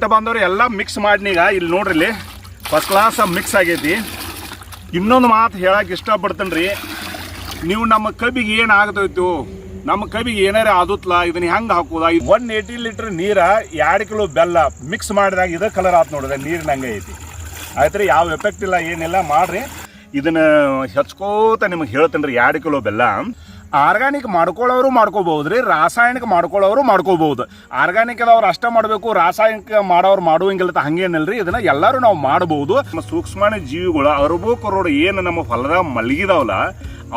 ರೈತ ಬಾಂಧವ್ರು ಎಲ್ಲ ಮಿಕ್ಸ್ ಮಾಡಿನೀಗ. ಇಲ್ಲಿ ನೋಡ್ರಿ ಫಸ್ಟ್ ಕ್ಲಾಸ್ ಮಿಕ್ಸ್ ಆಗೈತಿ. ಇನ್ನೊಂದು ಮಾತು ಹೇಳಕ್ಕೆ ಇಷ್ಟಪಡ್ತೇನೆ ರೀ ನೀವು ನಮ್ಮ ಕಬ್ಬಿಗೆ ಏನು ಆಗ್ತೈತು ನಮ್ಮ ಕಬ್ಬಿಗೆ ಏನಾರ ಆದುತ್ಲ? ಇದನ್ನ ಹೆಂಗೆ ಹಾಕೋದ? ಒನ್ ಏಯ್ಟಿ ಲೀಟ್ರ್ ನೀರ ಎರಡು ಕಿಲೋ ಬೆಲ್ಲ ಮಿಕ್ಸ್ ಮಾಡಿದಾಗ ಇದೇ ಕಲರ್ ಆತು ನೋಡಿದೆ ನೀರಿನ ಹಂಗೆ ಐತಿ. ಆಯ್ತು ರೀ ಯಾವ ಎಫೆಕ್ಟ್ ಇಲ್ಲ ಏನಿಲ್ಲ ಮಾಡ್ರಿ. ಇದನ್ನ ಹೆಚ್ಕೋತ ನಿಮಗೆ ಹೇಳ್ತೀನಿ ರೀ ಎರಡು ಕಿಲೋ ಬೆಲ್ಲ. ಆರ್ಗಾನಿಕ್ ಮಾಡ್ಕೊಳ್ಳೋರು ಮಾಡ್ಕೋಬಹುದು ರೀ, ರಾಸಾಯನಿಕ ಮಾಡ್ಕೊಳ್ಳೋರು ಮಾಡ್ಕೋಬಹುದು. ಆರ್ಗಾನಿಕ್ ಅದವ್ರು ಅಷ್ಟೇ ಮಾಡಬೇಕು, ರಾಸಾಯನಿಕ ಮಾಡೋರು ಮಾಡುವಂಗಿಲ್ಲ ಹಂಗೇನಲ್ರಿ. ಇದನ್ನ ಎಲ್ಲರೂ ನಾವು ಮಾಡಬಹುದು ನಮ್ಮ ಜೀವಿಗಳು ಅರಬೋ ಕರೋಡ್ ಏನು ನಮ್ಮ ಹೊಲದಾಗ ಮಲಗಿದಾವಲ್ಲ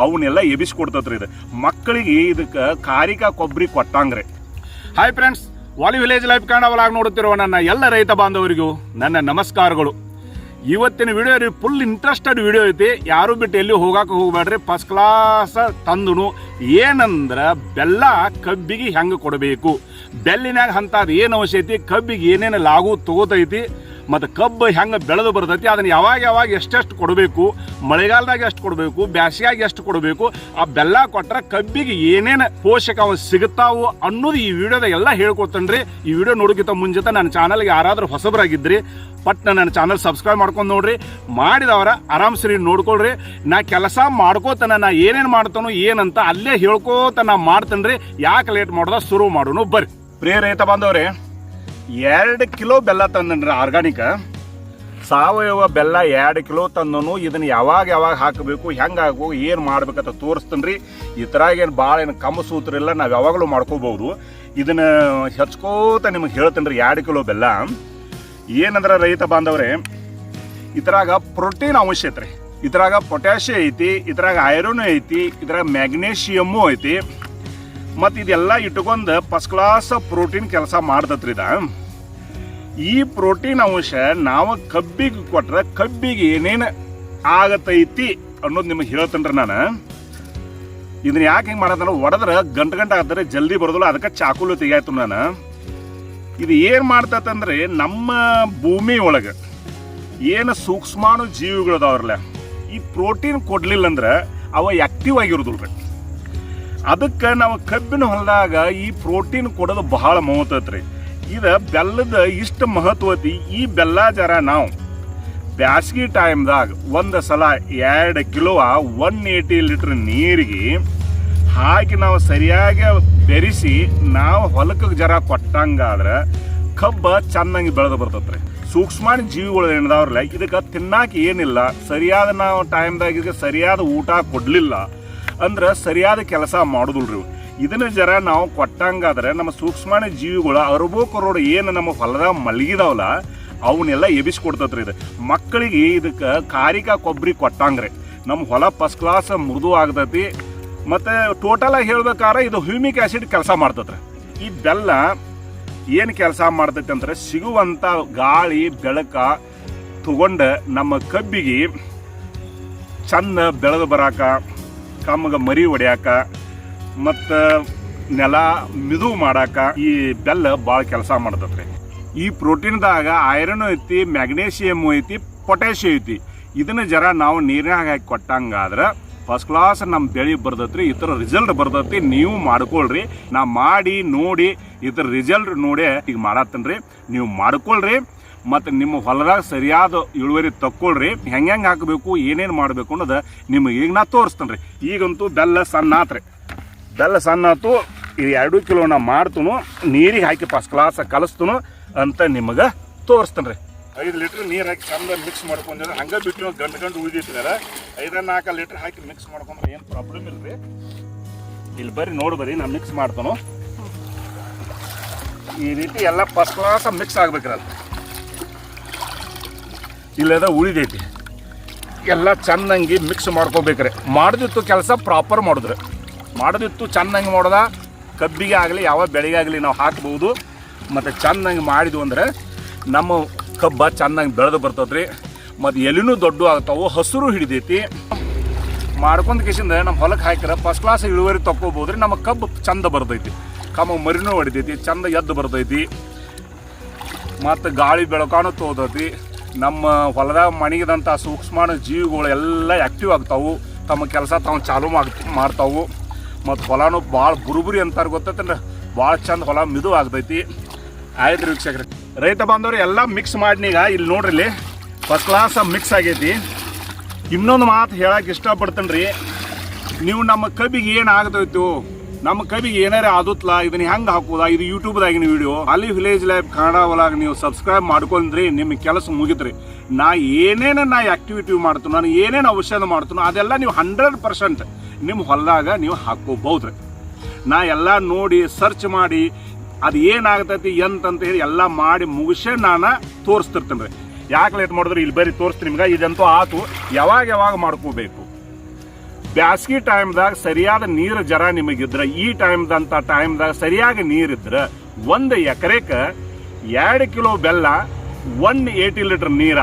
ಅವನ್ನೆಲ್ಲ ಎಬಿಸ್ಕೊಡ್ತತ್ರಿ ಇದು. ಮಕ್ಕಳಿಗೆ ಇದಕ್ಕೆ ಕಾರಿಕಾ ಕೊಬ್ಬರಿ ಕೊಟ್ಟಂಗ್ರಿ. ಹಾಯ್ ಫ್ರೆಂಡ್ಸ್ ವಾಲಿ ವಿಲೇಜ್ ಲೈಫ್ ಕಾಣವಲಾಗಿ ನೋಡುತ್ತಿರುವ ನನ್ನ ಎಲ್ಲ ರೈತ ಬಾಂಧವರಿಗೂ ನನ್ನ ನಮಸ್ಕಾರಗಳು. ಇವತ್ತಿನ ವಿಡಿಯೋ ರೀ ಫುಲ್ ಇಂಟ್ರೆಸ್ಟೆಡ್ ವಿಡಿಯೋ ಐತಿ. ಯಾರು ಬಿಟ್ಟು ಎಲ್ಲಿ ಹೋಗಾಕ ಹೋಗ್ಬೇಡ್ರಿ? ಫಸ್ಟ್ ಕ್ಲಾಸ್ ತಂದುನು. ಏನಂದ್ರ ಬೆಲ್ಲ ಕಬ್ಬಿಗೆ ಹೆಂಗೆ ಕೊಡಬೇಕು? ಬೆಲ್ಲಿನಾಗ ಅಂಥದ್ದು ಏನು ಅವಶ್ಯ ಐತಿ ಕಬ್ಬಿಗೆ ಏನೇನು ಲಾಗು ತಗೋತೈತಿ? ಮತ್ತು ಕಬ್ಬು ಹೆಂಗೆ ಬೆಳೆದು ಬರ್ತೈತಿ, ಅದನ್ನು ಯಾವಾಗ ಯಾವಾಗ ಎಷ್ಟೆಷ್ಟು ಕೊಡಬೇಕು, ಮಳೆಗಾಲದಾಗ ಎಷ್ಟು ಕೊಡಬೇಕು ಬ್ಯಾಸಿಗಾಗಿ ಎಷ್ಟು ಕೊಡಬೇಕು, ಆ ಬೆಲ್ಲ ಕೊಟ್ಟರೆ ಕಬ್ಬಿಗೆ ಏನೇನು ಪೋಷಕಾಂಶ ಸಿಗುತ್ತಾವು ಅನ್ನೋದು ಈ ವಿಡಿಯೋದಾಗ ಎಲ್ಲ ಹೇಳ್ಕೊತನ್ರಿ ಈ ವಿಡಿಯೋ ನೋಡೋಕ್ಕಿಂತ ಮುಂಚಿತ ನನ್ನ ಚಾನಲ್ಗೆ ಯಾರಾದರೂ ಹೊಸಬರಾಗಿದ್ರಿ, ಪಟ್ನ ನನ್ನ ಚಾನಲ್ ಸಬ್ಸ್ಕ್ರೈಬ್ ಮಾಡ್ಕೊಂಡು ನೋಡ್ರಿ. ಮಾಡಿದವರ ಆರಾಮ್ ಸರಿ ನೋಡ್ಕೊಳ್ರಿ. ನಾ ಕೆಲಸ ಮಾಡ್ಕೋತನ, ನಾ ಏನೇನು ಮಾಡ್ತಾನೋ ಏನಂತ ಅಲ್ಲೇ ಹೇಳ್ಕೋತ ನಾ ಮಾಡ್ತೇನೆ ರೀ ಯಾಕೆ ಲೇಟ್ ಮಾಡೋದ, ಶುರು ಮಾಡೋನು ಬರ್ರಿ. ಪ್ರಿಯ ರೈತ ಎರಡು ಕಿಲೋ ಬೆಲ್ಲ ತಂದನ್ರಿ ಆರ್ಗಾನಿಕ. ಸಾವಯವ ಬೆಲ್ಲ ಎರಡು ಕಿಲೋ ತಂದನು, ಇದನ್ನು ಯಾವಾಗ ಯಾವಾಗ ಹಾಕಬೇಕು, ಹೆಂಗೆ ಹಾಕಬೇಕು, ಏನು ಮಾಡ್ಬೇಕಂತ ತೋರಿಸ್ತೀನಿ ರೀ. ಈ ಥರ ಏನು ಭಾಳ ಏನು ಕಮ್ಮ ಸೂತ್ರ ಇಲ್ಲ, ನಾವು ಯಾವಾಗಲೂ ಮಾಡ್ಕೋಬೋದು. ಇದನ್ನ ಹೆಚ್ಕೋತ ನಿಮಗೆ ಹೇಳ್ತೀನಿ ರೀ, ಎರಡು ಕಿಲೋ ಬೆಲ್ಲ. ಏನಂದ್ರೆ ರೈತ ಬಾಂಧವ್ರೆ ಇದ್ರಾಗ ಪ್ರೋಟೀನ್ ಅಂಶ ಐತ್ರಿ. ಇದ್ರಾಗ ಪೊಟ್ಯಾಷಿಯ ಐತಿ ಇದ್ರಾಗ ಐರನ್ ಐತಿ ಇದ್ರಾಗ ಮ್ಯಾಗ್ನೇಷಿಯಮ್ಮು ಐತಿ. ಮತ್ತು ಇದೆಲ್ಲ ಇಟ್ಕೊಂಡು ಫಸ್ಟ್ ಕ್ಲಾಸ್ ಪ್ರೋಟೀನ್ ಕೆಲಸ ಮಾಡ್ತತ್ರಿ ಇದ. ಈ ಪ್ರೋಟೀನ್ ಅಂಶ ನಾವು ಕಬ್ಬಿಗೆ ಕೊಟ್ರೆ ಕಬ್ಬಿಗೆ ಏನೇನು ಆಗತೈತಿ ಅನ್ನೋದು ನಿಮಗೆ ಹೇಳ್ತೇನ್ರಿ ನಾನು. ಇದನ್ನ ಯಾಕೆ ಹಿಂಗೆ ಮಾಡತ್ತಂದ್ರೆ ಒಡೆದ್ರೆ ಗಂಟು ಗಂಟೆ ಆಗ್ತಾರೆ ಜಲ್ದಿ ಬರೋದಿಲ್ಲ, ಅದಕ್ಕೆ ಚಾಕುಲು ತೆಗಿಯಾಯ್ತು ನಾನು. ಇದು ಏನು ಮಾಡ್ತೈತಂದ್ರೆ ನಮ್ಮ ಭೂಮಿ ಒಳಗೆ ಏನು ಸೂಕ್ಷ್ಮಾಣು ಜೀವಿಗಳದಾವ್ರಲ್ಲ ಈ ಪ್ರೋಟೀನ್ ಕೊಡಲಿಲ್ಲ ಅಂದ್ರೆ ಅವ ಆಕ್ಟಿವ್ ಆಗಿರೋದಿಲ್ರಿ. ಅದಕ್ಕೆ ನಾವು ಕಬ್ಬಿನ ಹೊಲದಾಗ ಈ ಪ್ರೋಟೀನ್ ಕೊಡೋದು ಬಹಳ ಮಹತ್ವತ್ರಿ. ಇದು ಬೆಲ್ಲದ ಇಷ್ಟು ಮಹತ್ವತಿ ಈ ಬೆಲ್ಲ ಜರ ನಾವು ಬ್ಯಾಸ್ಗಿ ಟೈಮ್ದಾಗ ಒಂದು ಸಲ ಎರಡು ಕಿಲೋ ಒನ್ ಏಯ್ಟಿ ಲೀಟ್ರ್ ನೀರಿಗೆ ಹಾಕಿ ನಾವು ಸರಿಯಾಗಿ ಬೆರೆಸಿ ನಾವು ಹೊಲಕ್ಕೆ ಜರ ಕೊಟ್ಟಂಗಾದ್ರೆ ಕಬ್ಬ ಚೆನ್ನಾಗಿ ಬೆಳೆದು ಬರ್ತೈತ್ರಿ. ಸೂಕ್ಷ್ಮ ಜೀವಿಗಳು ಏನಿದಾವ್ರಲ್ಲ, ಇದಕ್ಕೆ ತಿನ್ನಾಕ ಏನಿಲ್ಲ, ಸರಿಯಾದ ನಾವು ಟೈಮ್ದಾಗ ಇದಕ್ಕೆ ಸರಿಯಾದ ಊಟ ಕೊಡ್ಲಿಲ್ಲ. ಅಂದ್ರೆ ಸರಿಯಾದ ಕೆಲಸ ಮಾಡೋದಿಲ್ರಿ. ಇದನ್ನ ಜರ ನಾವು ಕೊಟ್ಟಂಗಾದ್ರೆ ನಮ್ಮ ಸೂಕ್ಷ್ಮ ಜೀವಿಗಳು ಅರಬೋ ಕರೋಡ್ ಏನು ನಮ್ಮ ಹೊಲದಾಗ ಮಲಗಿದಾವಲ್ಲ, ಅವನ್ನೆಲ್ಲ ಎಬಿಸ್ಕೊಡ್ತತ್ರಿ ಇದು. ಮಕ್ಕಳಿಗೆ ಇದಕ್ಕೆ ಕಾರಿಕಾ ಕೊಬ್ಬರಿ ಕೊಟ್ಟಂಗ್ರಿ. ನಮ್ಮ ಹೊಲ ಫಸ್ಟ್ ಕ್ಲಾಸ್ ಮೃದು ಆಗ್ತತಿ. ಮತ್ತು ಆಗಿ ಹೇಳ್ಬೇಕಾದ್ರೆ ಇದು ಹ್ಯೂಮಿಕ್ ಆಸಿಡ್ ಕೆಲಸ ಮಾಡ್ತತ್ರಿ ಈ ಬೆಲ್ಲ ಏನು ಕೆಲಸ ಮಾಡ್ತೈತಿ ಅಂದ್ರೆ ಸಿಗುವಂಥ ಗಾಳಿ, ಬೆಳಕ ತಗೊಂಡು ನಮ್ಮ ಕಬ್ಬಿಗೆ ಚಂದ ಬೆಳೆದು ಬರಾಕ ಕಮ್ಮಗ ಮರಿ ಹೊಡ್ಯಾಕ ಮತ್ತು ನೆಲ ಮಿದು ಮಾಡಾಕ ಈ ಬೆಲ್ಲ ಭಾಳ ಕೆಲಸ ಮಾಡ್ತತ್ರಿ ಈ ಪ್ರೋಟೀನ್ದಾಗ ಐರನ್ ಐತಿ ಮ್ಯಾಗ್ನೇಷಿಯಮ್ ಐತಿ ಪೊಟ್ಯಾಷಿಯಂ ಐತಿ. ಇದನ್ನ ಜರ ನಾವು ನೀರಿನಾಗ ಹಾಕಿ ಕೊಟ್ಟಂಗಾದ್ರೆ ಫಸ್ಟ್ ಕ್ಲಾಸ್ ನಮ್ಮ ಬೆಳೆ ಬರ್ತೈತ್ರಿ, ಈ ಥರ ರಿಸಲ್ಟ್ ಬರ್ತೈತಿ, ನೀವು ಮಾಡ್ಕೊಳ್ರಿ. ನಾ ಮಾಡಿ ನೋಡಿ ಈ ಥರ ರಿಸಲ್ಟ್ ನೋಡಿ ಈಗ ಮಾಡತ್ತನ್ರಿ. ನೀವು ಮಾಡ್ಕೊಳ್ರಿ. ಮತ್ತು ನಿಮ್ಮ ಹೊಲದಾಗ ಸರಿಯಾದ ಇಳುವರಿ ತಕ್ಕೊಳ್ರಿ. ಹೆಂಗೆ ಹೆಂಗೆ ಹಾಕಬೇಕು, ಏನೇನು ಮಾಡಬೇಕು ಅನ್ನೋದು ನಿಮಗೆ ಈಗ ನಾ ತೋರಿಸ್ತೇನೆ ರೀ ಈಗಂತೂ ಬೆಲ್ಲ ಸಣ್ಣ ಆತ್ರಿ. ಬೆಲ್ಲ ಸಣ್ಣ ಆತು, ಈ ಎರಡು ಕಿಲೋ ನಾ ಮಾಡ್ತನು, ನೀರಿಗೆ ಹಾಕಿ ಫಸ್ಟ್ ಕ್ಲಾಸ್ ಕಲಿಸ್ತನು ಅಂತ ನಿಮಗೆ ತೋರಿಸ್ತೇನೆ ರೀ ಐದು ಲೀಟ್ರ್ ನೀರು ಹಾಕಿ ಚಂದ ಮಿಕ್ಸ್ ಮಾಡ್ಕೊಂಡ್ರೆ, ಹಂಗೆ ಬಿಟ್ಟು ಗಂಟು ಗಂಟು ಉಳಿದಿರ್ತಾರೆ ಐದ ನಾಲ್ಕು ಲೀಟ್ರ್ ಹಾಕಿ ಮಿಕ್ಸ್ ಮಾಡ್ಕೊಂಡ್ರೆ ಏನು ಪ್ರಾಬ್ಲಮ್ ಇಲ್ಲ ರೀ ಇಲ್ಲಿ ಬರ್ರಿ, ನೋಡಿ ಬರ್ರಿ, ನಾನು ಮಿಕ್ಸ್ ಮಾಡ್ತಾನು. ಈ ರೀತಿ ಎಲ್ಲ ಫಸ್ಟ್ ಕ್ಲಾಸ್ ಮಿಕ್ಸ್ ಆಗ್ಬೇಕ್ರಲ್ಲ ಇಲ್ಲದ ಉಳಿದೈತಿ. ಎಲ್ಲ ಚೆನ್ನಾಗಿ ಮಿಕ್ಸ್ ಮಾಡ್ಕೋಬೇಕ್ರಿ. ಮಾಡ್ದಿತ್ತು ಕೆಲಸ ಪ್ರಾಪರ್ ಮಾಡಿದ್ರೆ. ಮಾಡೋದಿತ್ತು ಚೆನ್ನಾಗಿ ಮಾಡೋದ, ಕಬ್ಬಿಗೆ ಆಗಲಿ, ಯಾವ ಬೆಳೆಗೆ ಆಗಲಿ ನಾವು ಹಾಕ್ಬೋದು. ಮತ್ತು ಚೆನ್ನಾಗಿ ಮಾಡಿದ್ವು ಅಂದರೆ ನಮ್ಮ ಕಬ್ಬ ಚೆನ್ನಾಗಿ ಬೆಳೆದು ಬರ್ತದ್ರಿ. ಮತ್ತು ಎಲಿನೂ ದೊಡ್ಡ ಆಗ್ತಾವೆ, ಹಸಿರು ಹಿಡಿದೈತಿ. ಮಾಡ್ಕೊಂಡ್ ಕಿಸಿಂದ ನಮ್ಮ ಹೊಲಕ್ಕೆ ಹಾಕಿರ ಫಸ್ಟ್ ಕ್ಲಾಸ್ ಇಳುವರಿ ತಕ್ಕೋಬೋದ್ರಿ. ನಮ್ಮ ಕಬ್ಬು ಚಂದ ಬರ್ತೈತಿ. ಕಮ್ಮ ಮರಿನೂ ಹೊಡಿತೈತಿ, ಚಂದ ಎದ್ದು ಬರ್ತೈತಿ. ಮತ್ತು ಗಾಳಿ ಬೆಳಕಾನು ತೋದತಿ. ನಮ್ಮ ಹೊಲದಾಗ ಮಣಿಗಿದಂಥ ಸೂಕ್ಷ್ಮ ಜೀವಿಗಳು ಎಲ್ಲ ಆ್ಯಕ್ಟಿವ್ ಆಗ್ತಾವು. ತಮ್ಮ ಕೆಲಸ ತಾವು ಚಾಲು ಮಾಡ್, ಮಾಡ್ತಾವು. ಮತ್ತು ಹೊಲನೂ ಭಾಳ ಬುರುಬುರಿ ಅಂತಾರೆ ಗೊತ್ತೈತಂದ್ರೆ ಭಾಳ ಚಂದ ಹೊಲ ಮಿದು ಆಗ್ತೈತಿ. ಆಯ್ತು ವೀಕ್ಷಕ್ರಿ. ರೈತ ಬಾಂಧವ್ರು, ಎಲ್ಲ ಮಿಕ್ಸ್ ಮಾಡಿನೀಗ ಇಲ್ಲಿ ನೋಡ್ರಿ ಫಸ್ಟ್ ಕ್ಲಾಸ್ ಮಿಕ್ಸ್ ಆಗೈತಿ. ಇನ್ನೊಂದು ಮಾತು ಹೇಳಕ್ಕೆ ಇಷ್ಟಪಡ್ತೇನೆ ರೀ ನೀವು ನಮ್ಮ ಕಬ್ಬಿಗೆ ಏನು ಆಗ್ತೈತು? ನಮ್ಮ ಕವಿಗೆ ಏನಾರ ಆದುತ್ಲ, ಇದನ್ನ ಹೆಂಗ್ ಹಾಕೋದ, ಇದು ಯೂಟ್ಯೂಬ್ದಾಗಿನ ವಿಡಿಯೋ ಅಲ್ಲಿ ವಿಲೇಜ್ ಲೈಫ್ ಕನ್ನಡ ಒಳಗೆ ನೀವು ಸಬ್ಸ್ಕ್ರೈಬ್ ಮಾಡ್ಕೊಂಡ್ರಿ ನಿಮ್ಮ ಕೆಲಸ ಮುಗಿದ್ರಿ ನಾ ಏನೇನ ನಾ ಆಕ್ಟಿವಿಟಿ ಮಾಡ್ತೀನೋ, ನಾನು ಏನೇನು ಔಷಧ ಮಾಡ್ತೀನೋ, ಅದೆಲ್ಲ ನೀವು ಹಂಡ್ರೆಡ್ ಪರ್ಸೆಂಟ್ ನಿಮ್ಮ ಹೊಲದಾಗ ನೀವು ಹಾಕೋಬಹುದ್ರಿ. ನಾ ಎಲ್ಲ ನೋಡಿ ಸರ್ಚ್ ಮಾಡಿ, ಅದು ಏನಾಗ್ತೈತಿ ಎಂತಂತ ಹೇಳಿ ಎಲ್ಲ ಮಾಡಿ ಮುಗಿಸೇ ನಾನು ತೋರಿಸ್ತಿರ್ತೇನೆ ರೀ ಯಾಕೆ ಲೇಟ್ ಮಾಡಿದ್ರೆ? ಇಲ್ಲಿ ಬರೀ ತೋರಿಸ್ತೀನಿ ನಿಮ್ಗೆ, ಇದಂತೂ ಆತು. ಯಾವಾಗ ಯಾವಾಗ ಮಾಡ್ಕೋಬೇಕು? ಬ್ಯಾಸ್ಗಿ ಟೈಮ್ದಾಗ ಸರಿಯಾದ ನೀರು ಜರ ನಿಮಗಿದ್ರೆ, ಈ ಟೈಮ್ದಂತ ಟೈಮ್ದಾಗ ಸರಿಯಾಗಿ ನೀರಿದ್ರೆ ಒಂದು ಎಕರೆಕ ಎರಡು ಕಿಲೋ ಬೆಲ್ಲ ಒನ್ ಏಯ್ಟಿ ಲೀಟರ್ ನೀರ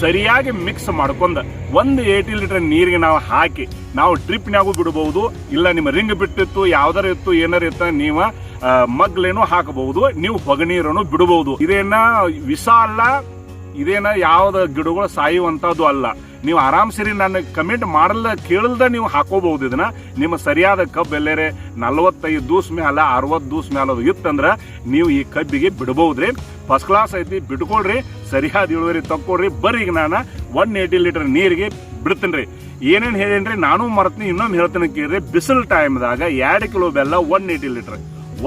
ಸರಿಯಾಗಿ ಮಿಕ್ಸ್ ಮಾಡ್ಕೊಂಡು ಒಂದು ಏಯ್ಟಿ ಲೀಟರ್ ನೀರಿಗೆ ನಾವು ಹಾಕಿ, ನಾವು ಡ್ರಿಪ್ನಾಗೂ ಬಿಡಬಹುದು ಇಲ್ಲ ನಿಮ್ಮ ರಿಂಗ್ ಬಿಟ್ಟಿತ್ತು, ಯಾವ್ದಾರ ಇತ್ತು, ಏನಾರ ಇತ್ತು, ನೀವು ಮಗ್ಲೇನು ಹಾಕಬಹುದು, ನೀವು ಹೊಗನೀರನ್ನು ಬಿಡಬಹುದು ಇದೇನ ಅಲ್ಲ ಇದೇನ ಯಾವ್ದು ಗಿಡಗಳು ಸಾಯುವಂಥದ್ದು ಅಲ್ಲ. ನೀವು ಆರಾಮ್ಸಿರಿ, ನನ್ನ ಕಮೆಂಟ್ ಮಾಡಲ್ಲ, ಕೇಳಲ್ದ ನೀವು ಹಾಕೋಬಹುದು ಇದನ್ನ. ನಿಮ್ಮ ಸರಿಯಾದ ಕಬ್ಬು ಎಲ್ಲೇರೆ ನಲ್ವತ್ತೈದು ದೂಸ್ ಮ್ಯಾಲ, ಅರವತ್ತು ದೂಸ್ ಮ್ಯಾಲ ಅದು ಇತ್ತಂದ್ರ ನೀವು ಈ ಕಬ್ಬಿಗೆ ಬಿಡಬಹುದ್ರಿ ಫಸ್ಟ್ ಕ್ಲಾಸ್ ಐತಿ, ಬಿಟ್ಕೊಳ್ರಿ, ಸರಿಯಾದ ಇಳುವರಿ ತಕ್ಕೊಳ್ರಿ. ಬರ್ರಿ ಈಗ ನಾನು ಒನ್ ಏಯ್ಟಿ ಲೀಟರ್ ನೀರಿಗೆ ಬಿಡ್ತೀನಿ ರೀ ಏನೇನು ಹೇಳೇನ್ರಿ, ನಾನು ಮರ್ತೀನಿ ಇನ್ನೊಂದು ಹೇಳ್ತೀನಿ ಕೇಳ್ರಿ. ಬಿಸಿಲು ಟೈಮ್ದಾಗ ಎರಡು ಕಿಲೋ ಬೆಲ್ಲ ಒನ್ ಏಯ್ಟಿ ಲೀಟರ್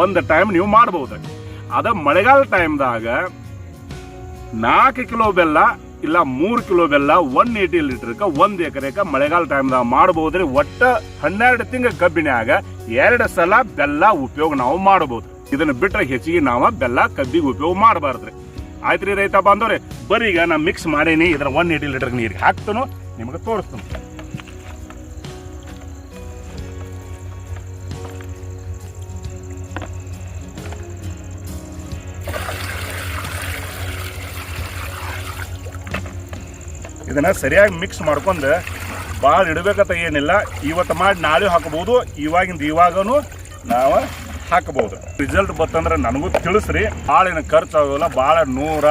ಒಂದು ಟೈಮ್ ನೀವು ಮಾಡ್ಬೋದು ಅದ ಮಳೆಗಾಲ ಟೈಮ್ದಾಗ ನಾಲ್ಕು ಕಿಲೋ ಬೆಲ್ಲ ಇಲ್ಲ ಮೂರು ಕಿಲೋ ಬೆಲ್ಲ ಒನ್ ಏಯ್ಟಿ ಲೀಟರ್ಕ ಒಂದು ಎಕರೆಕ ಮಳೆಗಾಲ ಟೈಮ್ದಾಗ ಮಾಡಬಹುದ್ರಿ. ಒಟ್ಟ ಹನ್ನೆರಡು ತಿಂಗಳ ಕಬ್ಬಿನ್ಯಾಗ ಎರಡು ಸಲ ಬೆಲ್ಲ ಉಪಯೋಗ ನಾವು ಮಾಡಬಹುದು. ಇದನ್ನ ಬಿಟ್ಟರೆ ಹೆಚ್ಚಿಗೆ ನಾವು ಬೆಲ್ಲ ಕಬ್ಬಿಗೆ ಉಪಯೋಗ ಮಾಡಬಾರ್ದ್ರಿ. ಆಯ್ತ್ರಿ ರೈತ ಬಾಂಧವ್ರಿ ಬರೀಗ ಈಗ ನಾ ಮಿಕ್ಸ್ ಮಾಡೇನಿ ಇದ್ರ ಒನ್ ಏಯ್ಟಿ ಲೀಟರ್ ನೀರಿಗೆ ಹಾಕ್ತನು, ನಿಮಗೆ ತೋರಿಸ್ತೀನಿ. ಇದನ್ನ ಸರಿಯಾಗಿ ಮಿಕ್ಸ್ ಮಾಡ್ಕೊಂಡು ಭಾಳ ಇಡಬೇಕಂತ ಏನಿಲ್ಲ. ಇವತ್ತು ಮಾಡಿ ನಾಳೆ ಹಾಕಬಹುದು ಇವಾಗಿಂದ ಇವಾಗನು ನಾವು ಹಾಕಬಹುದು ರಿಸಲ್ಟ್ ಬತ್ತಂದ್ರೆ ನನಗೂ ತಿಳಿಸ್ರಿ ಭಾಳ ಏನು ಖರ್ಚು ಆಗೋಲ್ಲ ಭಾಳ ನೂರ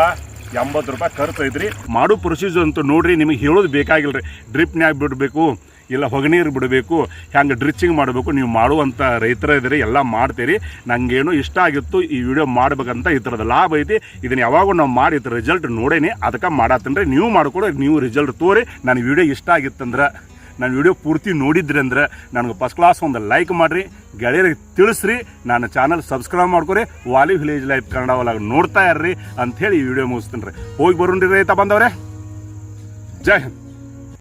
ಎಂಬತ್ತು ರೂಪಾಯಿ ಖರ್ಚು ಐತ್ರಿ. ಮಾಡೋ ಪ್ರೊಸೀಜರ್ ಅಂತೂ ನೋಡಿರಿ, ನಿಮಗೆ ಹೇಳೋದು ಬೇಕಾಗಿಲ್ಲ ರೀ ಡ್ರಿಪ್ನ್ಯಾಗ ಬಿಡಬೇಕು ಇಲ್ಲ, ಹೊಗನೀರು ಬಿಡಬೇಕು ಹೆಂಗೆ ಡ್ರಿಚಿಂಗ್ ಮಾಡಬೇಕು, ನೀವು ಮಾಡುವಂಥ ರೈತರ ಇದ್ದೀರಿ ಎಲ್ಲ ಮಾಡ್ತೀರಿ. ನನಗೇನು ಇಷ್ಟ ಆಗಿತ್ತು, ಈ ವಿಡಿಯೋ ಮಾಡ್ಬೇಕಂತ ಈ ಥರದ ಲಾಭ ಐತಿ. ಇದನ್ನ ಯಾವಾಗೂ ನಾವು ಮಾಡಿ, ಇದ್ರ ರಿಸಲ್ಟ್ ನೋಡೇನಿ. ಅದಕ್ಕೆ ಮಾಡತ್ತಂದ್ರೆ ನೀವು ಮಾಡಿಕೊಡೋ, ನೀವು ರಿಸಲ್ಟ್ ತೋರಿ. ನನ್ನ ವಿಡಿಯೋ ಇಷ್ಟ ಆಗಿತ್ತಂದ್ರೆ, ನಾನು ವಿಡಿಯೋ ಪೂರ್ತಿ ನೋಡಿದ್ರಿ ಅಂದ್ರೆ, ನನಗೆ ಫಸ್ಟ್ ಕ್ಲಾಸ್ ಒಂದು ಲೈಕ್ ಮಾಡಿರಿ. ಗೆಳೆಯರಿಗೆ ತಿಳಿಸ್ರಿ. ನನ್ನ ಚಾನಲ್ ಸಬ್ಸ್ಕ್ರೈಬ್ ಮಾಡ್ಕೊರಿ. ವಾಲಿ ವಿಲೇಜ್ ಲೈಫ್ ಕನ್ನಡ ಒಳಗೆ ನೋಡ್ತಾ ಇರ್ರಿ. ಅಂಥೇಳಿ ಈ ವಿಡಿಯೋ ಮುಗಿಸ್ತೀನಿ ರೀ ಹೋಗಿ ಬರೋಣ್ರಿ ರೈತ ಬಂದವ್ರೆ. ಜೈ ಹಿಂದ್.